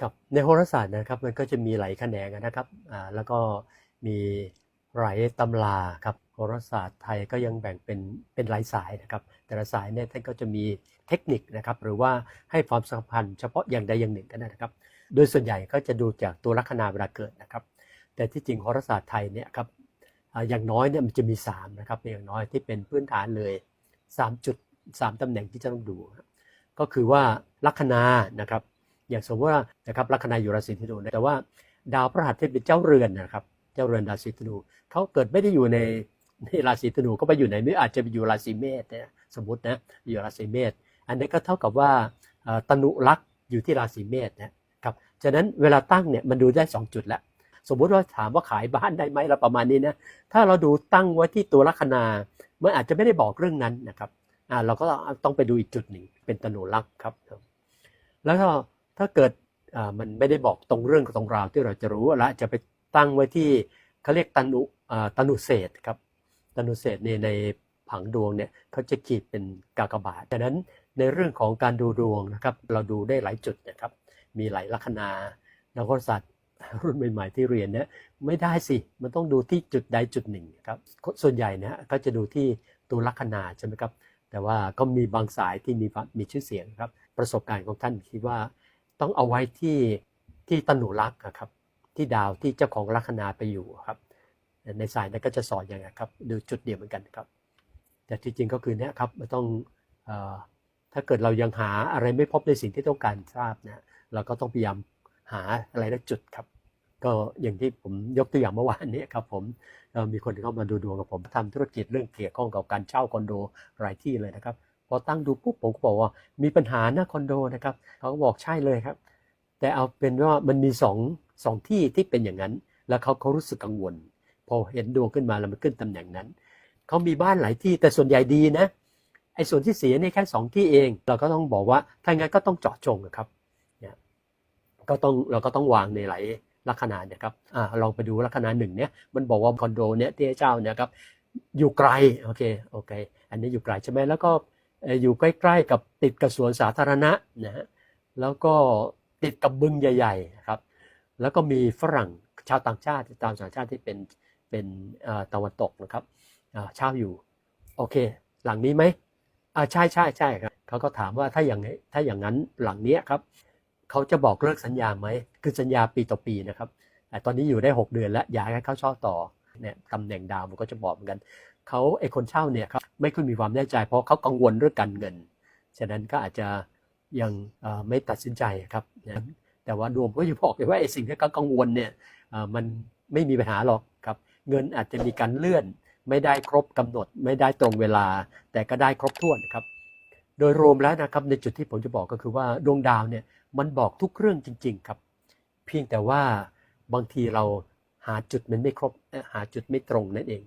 ครับในโหราศาสตร์นะครับมันก็จะมีหลายแขนงนะครับอ่าแล้วก็มีหลายตำราครับโหราศาสตร์ไทยก็ยังแบ่งเป็นเป็นหลายสายนะครับ แต่ละสายเนี่ยท่านก็จะมีเทคนิคนะครับ หรือว่าให้ความสำคัญเฉพาะอย่างใดอย่างหนึ่งกันนะครับ โดยส่วนใหญ่ก็จะดูจากตัวลัคนาเวลาเกิดนะครับ แต่ที่จริงโหราศาสตร์ไทยเนี่ยครับอย่างน้อยเนี่ยมันจะมี3นะครับอย่างน้อยที่เป็นพื้นฐานเลย3จุด3ตำแหน่งที่จะต้องดู ก็คือว่าลัคนานะครับ อย่างสมมติว่านะครับลัคนาอยู่ราศีธนูแต่ว่าดาวพฤหัสที่เป็นเจ้าเรือนนะครับ เจ้าเรือนราศีธนูเขาเกิดไม่ได้อยู่ในในราศีธนูก็ไปอยู่ไหนไม่อาจจะไปอยู่ราศีเมษนี่ยสมมตินะอยู่ราศีเมษอันนี้ก็เท่ากับว่าตนุลักษ์อยู่ที่ราศีเมษนะครับฉะนั้นเวลาตั้งเนี่ยมันดูได้ 2 จุดแล้วสมมุติว่าถามว่าขายบ้านได้ไหมเราประมาณนี้นะถ้าเราดูตั้งไว้ที่ตัวลัคนามันอาจจะไม่ได้บอกเรื่องนั้นนะครับอ่าเราก็ต้องไปดูอีกจุดหนึ่งเป็นตนุลักษ์ครับแล้วก็ ถ้าเกิดมันไม่ได้บอกตรงเรื่องตรงราวที่เราจะรู้ละจะไปตั้งไว้ที่เขาเรียกตนุอ่าตนุเศษครับตันุเศษเนี่ยในผังดวงเนี่ยเขาจะขีดเป็นกากบาทดังนั้นในเรื่องของการดูดวงนะครับเราดูได้หลายจุดนะครับ มีหลายลัคนานักโหราศาสตร์รุ่นใหม่ๆที่เรียนเนี่ยไม่ได้สิมันต้องดูที่จุดใดจุดหนึ่งครับส่วนใหญ่นะก็จะดูที่ตัวลัคนาใช่ไหมครับแต่ว่าก็มีบางสายที่มีมีชื่อเสียงครับประสบการณ์ของท่านคิดว่า ต้องเอาไว้ที่ที่ตนุรักษ์อะครับ ที่ดาวที่เจ้าของลัคนาไปอยู่ครับ ในสายนั้นก็จะสอนอย่างไรครับดูจุดเดียวเหมือนกันครับ แต่ที่จริงก็คือเนี้ยครับมันต้องอถ้าเกิดเรายังหาอะไรไม่พบในสิ่งที่ต้องการทราบนะเราก็ต้องพยายามหาอะไรละจุดครับ ก็อย่างที่ผมยกตัวอย่างเมื่อวานนี้ครับผมมีคนเข้ามาดูดวงกับผมทำธุรกิจเรื่องเกี่ยวข้องกับการเช่าคอนโดหลายที่เลยนะครับ พอตั้งดูปุ๊บผมก็บอกว่ามีปัญหาหน้าคอนโดนะครับเขาก็บอกใช่เลยครับ แต่เอาเป็นว่ามันมีสองสองที่ที่เป็นอย่างนั้น แล้วเขาเขารู้สึกกังวล พอเห็นดวงขึ้นมาแล้วมันขึ้นตำแหน่งนั้นเขามีบ้านหลายที่แต่ส่วนใหญ่ดีนะไอ้ส่วนที่เสียนี่แค่สองที่เอง เราก็ต้องบอกว่าถ้างั้นก็ต้องเจาะจงนะครับเนี่ยก็ต้องเราก็ต้องวางในหลายลัคนาเนี่ยครับอ่าลองไปดูลัคนาหนึ่งเนี่ยมันบอกว่าคอนโดเนี่ยที่เจ้าเนี่ยครับอยู่ไกลโอเคโอเค อันนี้อยู่ไกลใช่ไหมแล้วก็ อยู่ใกล้ๆกับติดกับสวนสาธารณะนะฮะแล้วก็ติดกับบึงใหญ่ๆครับแล้วก็มีฝรั่งชาวต่างชาติตามสัญชาติที่เป็นเป็นตะวันตกนะครับเช่าอยู่โอเค หลังนี้ไหมอ่าใช่ใช่ใช่ครับเขาก็ถามว่าถ้าอย่างนี้ถ้าอย่างนั้นหลังนี้ครับเขาจะบอกเลิกสัญญาไหมคือสัญญาปีต่อปีนะครับแต่ตอนนี้อยู่ได้ 6 เดือนแล้วอยากให้เขาเช่าต่อเนี่ยตำแหน่งดาวมันก็จะบอกเหมือนกัน เขาไอคนเช่าเนี่ยครับไม่ค่อยมีความแน่ใจ เพราะเขากังวลเรื่องการเงิน ฉะนั้นก็อาจจะยังไม่ตัดสินใจครับนะแต่ว่าดวงก็จะบอกเลยว่าไอสิ่งที่เขากังวลเนี่ยมันไม่มีปัญหาหรอกครับ เงินอาจจะมีการเลื่อน ไม่ได้ครบกำหนด ไม่ได้ตรงเวลา แต่ก็ได้ครบถ้วนครับ โดยรวมแล้วนะครับในจุดที่ผมจะบอกก็คือว่าดวงดาวเนี่ยมันบอกทุกเรื่องจริง ๆครับ เพียงแต่ว่าบางทีเราหาจุดมันไม่ครบหาจุดไม่ตรงนั่นเอง